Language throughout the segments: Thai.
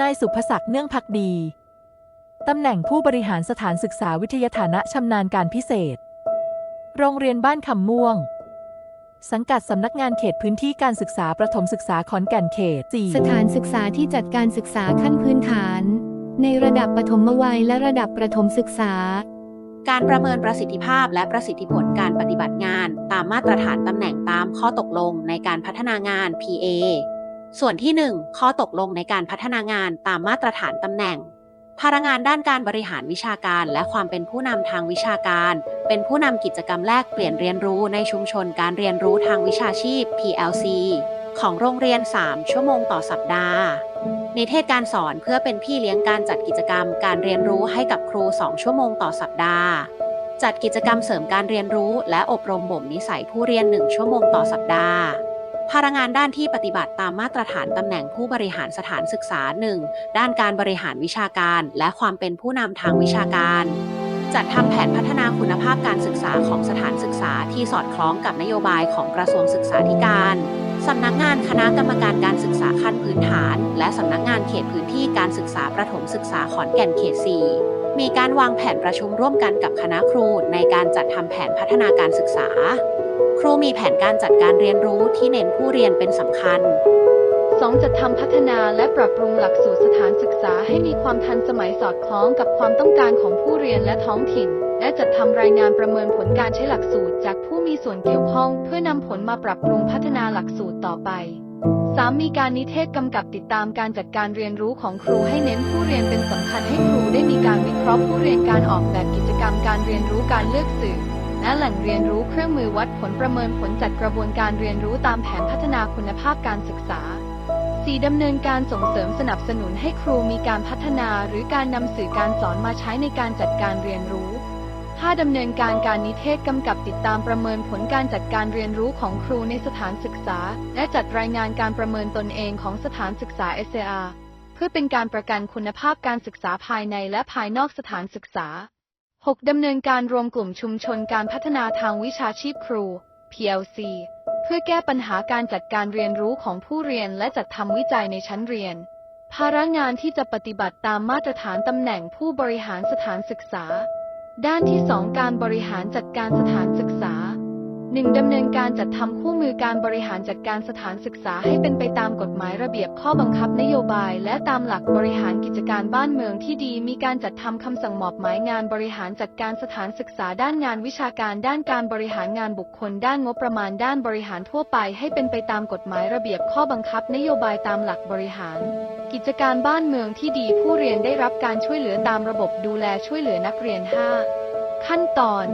นายสุภศักดิ์เนื่องพักดี ตำแหน่งผู้บริหารสถานศึกษาวิทยาฐานะชำนาญการพิเศษ โรงเรียนบ้านคำม่วง สังกัดสำนักงานเขตพื้นที่การศึกษาประถมศึกษาขอนแก่นเขต4สถานศึกษาที่จัดการศึกษาขั้นพื้นฐาน ในระดับปฐมวัยและระดับประถมศึกษา การประเมินประสิทธิภาพและประสิทธิผลการปฏิบัติงาน ตามมาตรฐานตำแหน่งตามข้อตกลงในการพัฒนางาน PA ส่วนที่ 1 ข้อตกลงในการพัฒนางานตามมาตรฐานตำแหน่ง พนักงานด้านการบริหารวิชาการและความเป็นผู้นำทางวิชาการ เป็นผู้นำกิจกรรมแลกเปลี่ยนเรียนรู้ในชุมชนการเรียนรู้ทางวิชาชีพ PLC ของโรงเรียน 3 ชั่วโมงต่อสัปดาห์ นิเทศการสอนเพื่อเป็นพี่เลี้ยงการจัดกิจกรรมการเรียนรู้ให้กับครู 2 ชั่วโมงต่อสัปดาห์ จัดกิจกรรมเสริมการเรียนรู้และอบรมบ่มนิสัยผู้เรียน 1 ชั่วโมงต่อสัปดาห์ พนักงานด้านที่ปฏิบัติตามมาตรฐานตำแหน่งผู้บริหารสถานศึกษา 1 ด้านการบริหารวิชาการ และความเป็นผู้นำทางวิชาการ จัดทำแผนพัฒนาคุณภาพการศึกษาของสถานศึกษาที่สอดคล้องกับนโยบายของกระทรวงศึกษาธิการสำนักงานคณะกรรมการการศึกษาขั้นพื้นฐาน และสำนักงานเขตพื้นที่การศึกษาประถมศึกษาขอนแก่นเขต 4 มีการวางแผนประชุมร่วมกันกับคณะครูในการจัดทำแผนพัฒนาการศึกษา ครูมีแผนการจัดการเรียนรู้ที่เน้นผู้เรียนเป็นสำคัญ 2. จัดทำพัฒนาและปรับปรุงหลักสูตรสถานศึกษาให้มีความทันสมัยสอดคล้องกับความต้องการของผู้เรียนและท้องถิ่น และจัดทำรายงานประเมินผลการใช้หลักสูตร จากผู้มีส่วนเกี่ยวข้อง เพื่อนำผลมาปรับปรุงพัฒนาหลักสูตรต่อไป 3. มีการนิเทศกำกับติดตามการจัดการเรียนรู้ของครูให้เน้นผู้เรียนเป็นสำคัญให้ครูได้มีการวิเคราะห์ผู้เรียนการออกแบบกิจกรรมการเรียนรู้การเลือกสื่อ และแหล่งเรียนรู้เครื่องมือวัดผลประเมินผลจัดกระบวนการเรียนรู้ตามแผนพัฒนาคุณภาพการศึกษา 4. ดำเนินการส่งเสริมสนับสนุนให้ครูมีการพัฒนาหรือการนำสื่อการสอนมาใช้ในการจัดการเรียนรู้ 5. ดำเนินการการนิเทศกำกับติดตามประเมินผลการจัดการเรียนรู้ของครูในสถานศึกษา และจัดรายงานการประเมินตนเองของสถานศึกษา SAR เพื่อเป็นการประกันคุณภาพการศึกษาภายในและภายนอกสถานศึกษา 6. ดำเนินการรวมกลุ่มชุมชนการพัฒนาทางวิชาชีพครู PLC เพื่อแก้ปัญหาการจัดการเรียนรู้ของผู้เรียนและจัดทำวิจัยในชั้นเรียน ภาระงานที่จะปฏิบัติตามมาตรฐานตำแหน่งผู้บริหารสถานศึกษา ด้านที่ 2 การบริหารจัดการสถานศึกษา 1. ดำเนินการจัดทำคู่มือการบริหารจัดการสถานศึกษาให้เป็นไปตามกฎหมายระเบียบข้อบังคับนโยบาย และตามหลักบริหารกิจการบ้านเมืองที่ดี มีการจัดทำคำสั่งมอบหมายงานบริหารจัดการสถานศึกษาด้านงานวิชาการ ด้านการบริหารงานบุคคล ด้านงบประมาณด้านบริหารทั่วไป ให้เป็นไปตามกฎหมายระเบียบข้อบังคับนโยบายตามหลักบริหาร กิจการบ้านเมืองที่ดีผู้เรียนได้รับการช่วยเหลือตามระบบดูแลช่วยเหลือนักเรียน 5 ขั้นตอน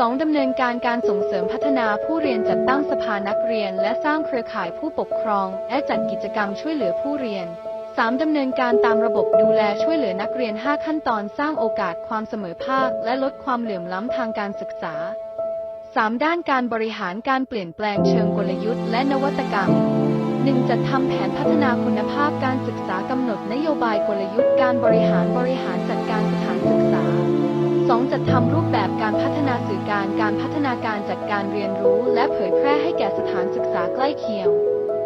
2. ดำเนินการการส่งเสริมพัฒนาผู้เรียนจัดตั้งสภานักเรียน และสร้างเครือข่ายผู้ปกครอง และจัดกิจกรรมช่วยเหลือผู้เรียน 3. ดำเนินการตามระบบดูแลช่วยเหลือนักเรียน 5 ขั้นตอนสร้างโอกาสความเสมอภาค และลดความเหลื่อมล้ำทางการศึกษา 3. ด้านการบริหารการเปลี่ยนแปลงเชิงกลยุทธ์และนวัตกรรม 1. จัดทำแผนพัฒนาคุณภาพการศึกษากำหนดนโยบายกลยุทธ์การบริหารบริหารจัดการสถาน 2. จัดทำรูปแบบการพัฒนาสื่อการการพัฒนาการจัดการเรียนรู้ และเผยแพร่ให้แก่สถานศึกษาใกล้เคียง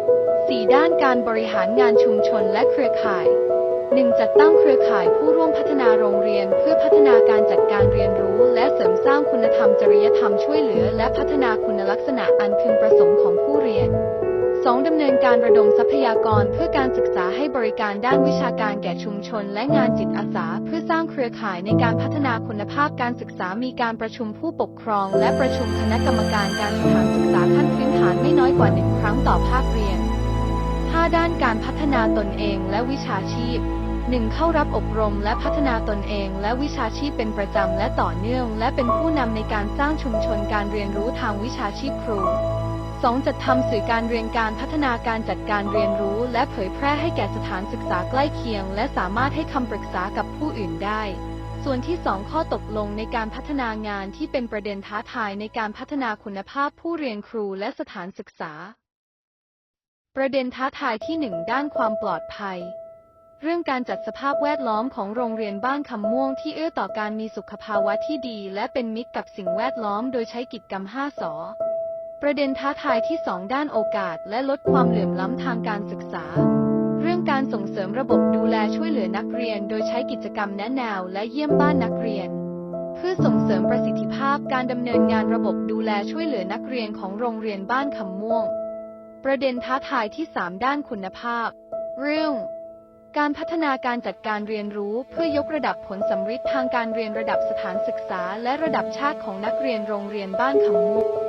4. ด้านการบริหารงานชุมชนและเครือข่าย 1. จัดตั้งเครือข่ายผู้ร่วมพัฒนาโรงเรียน เพื่อพัฒนาการจัดการเรียนรู้ และเสริมสร้างคุณธรรมจริยธรรมช่วยเหลือ และพัฒนาคุณลักษณะอันพึงประสงค์ของผู้เรียน 2. ดำเนินการระดมทรัพยากรเพื่อการศึกษาให้บริการด้านวิชาการแก่ชุมชน และงานจิตอาสา เพื่อสร้างเครือข่ายในการพัฒนาคุณภาพการศึกษา มีการประชุมผู้ปกครอง และประชุมคณะกรรมการการสถานศึกษาขั้นพื้นฐานไม่น้อยกว่าหนึ่งครั้งต่อภาคเรียน 5. ด้านการพัฒนาตนเองและวิชาชีพ 1. เข้ารับอบรมและพัฒนาตนเองและวิชาชีพเป็นประจำและต่อเนื่อง และเป็นผู้นำในการสร้างชุมชนการเรียนรู้ทางวิชาชีพครู 2. จัดทำสื่อการเรียนการพัฒนาการจัดการเรียนรู้ และเผยแพร่ให้แก่สถานศึกษาใกล้เคียง และสามารถให้คำปรึกษากับผู้อื่นได้ ส่วนที่ 2 ข้อตกลงในการพัฒนางานที่เป็นประเด็นท้าทายในการพัฒนาคุณภาพผู้เรียนครูและสถานศึกษา ประเด็นท้าทายที่ 1 ด้านความปลอดภัยเรื่องการจัดสภาพแวดล้อมของโรงเรียนบ้านคำม่วงที่เอื้อต่อการมีสุขภาวะที่ดี และเป็นมิตรกับสิ่งแวดล้อมโดยใช้กิจกรรม 5 สอ ประเด็นท้าทายที่2ด้านโอกาส และลดความเหลื่อมล้ำทางการศึกษา เรื่องการส่งเสริมระบบดูแลช่วยเหลือนักเรียน โดยใช้กิจกรรมแนะแนวและเยี่ยมบ้านนักเรียน เพื่อส่งเสริมประสิทธิภาพการดำเนินงานระบบดูแลช่วยเหลือนักเรียนของโรงเรียนบ้านคำม่วง ประเด็นท้าทายที่ 3 ด้านคุณภาพ เรื่อง การพัฒนาการจัดการเรียนรู้เพื่อยกระดับผลสำฤทธิ์ทางการเรียนระดับสถานศึกษา และระดับชาติของนักเรียนโรงเรียนบ้านคำม่วง